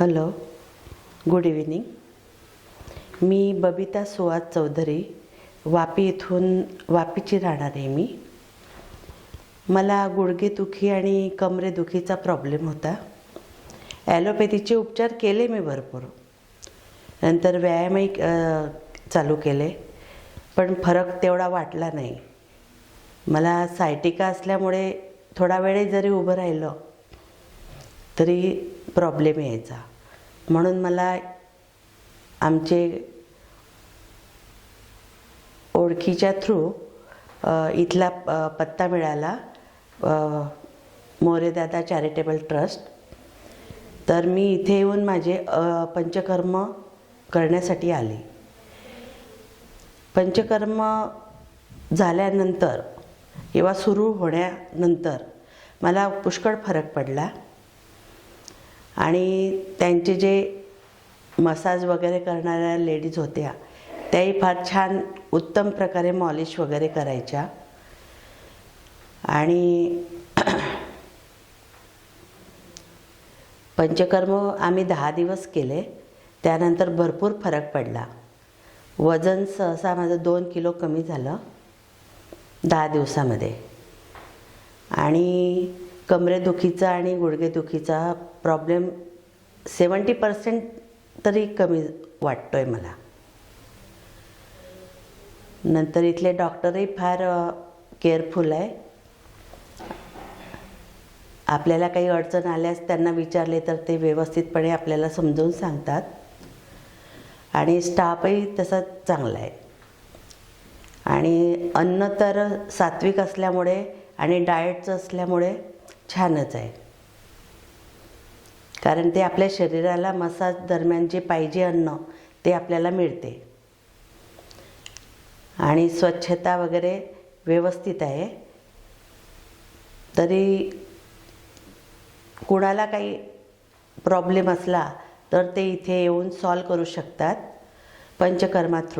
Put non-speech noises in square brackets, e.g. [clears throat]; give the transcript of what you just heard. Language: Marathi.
हॅलो गुड इव्हिनिंग मी बबिता सुहास चौधरी वापी इथून वापीची राहणार आहे मी. मला गुडघेदुखी आणि कमरेदुखीचा प्रॉब्लेम होता. ॲलोपॅथीचे उपचार केले मी भरपूर. नंतर व्यायामही चालू केले. पण फरक तेवढा वाटला नाही. मला सायटिका असल्यामुळे थोडा वेळ जरी उभं राहिलं तरी प्रॉब्लेम यायचा. म्हणून मला आमचे ओळखीच्या थ्रू इथला पत्ता मिळाला मोरेदादा चॅरिटेबल ट्रस्ट तर मी इथे येऊन माझे पंचकर्म करण्यासाठी आले. पंचकर्म झाल्यानंतर किंवा सुरू होण्यानंतर मला पुष्कळ फरक पडला. आणि त्यांचे जे मसाज वगैरे करणाऱ्या लेडीज होत्या त्याही फार छान उत्तम प्रकारे मॉलिश वगैरे करायच्या. आणि [clears throat] पंचकर्म आम्ही दहा दिवस केले त्यानंतर भरपूर फरक पडला. वजन सहसा माझं दोन किलो कमी झालं दहा दिवसामध्ये. आणि कमरेदुखीचा आणि गुडघेदुखीचा प्रॉब्लेम सेवन्टी पर्सेंट तरी कमी वाटतो आहे मला. नंतर इथले डॉक्टरही फार केअरफुल आहे. आपल्याला काही अडचण आल्यास त्यांना विचारले तर ते व्यवस्थितपणे आपल्याला समजून सांगतात. आणि स्टाफही तसा चांगला आहे. आणि अन्न तर सात्विक असल्यामुळे आणि डाएटचं असल्यामुळे छानच आहे. कारण ते आपल्या शरीराला मसाज दरम्यान जे पाहिजे अन्न ते आपल्याला मिळते. आणि स्वच्छता वगैरे व्यवस्थित आहे. तरी कुणाला काही प्रॉब्लेम असला तर ते इथे येऊन सॉल्व करू शकतात. पंचकर्मा थ्रू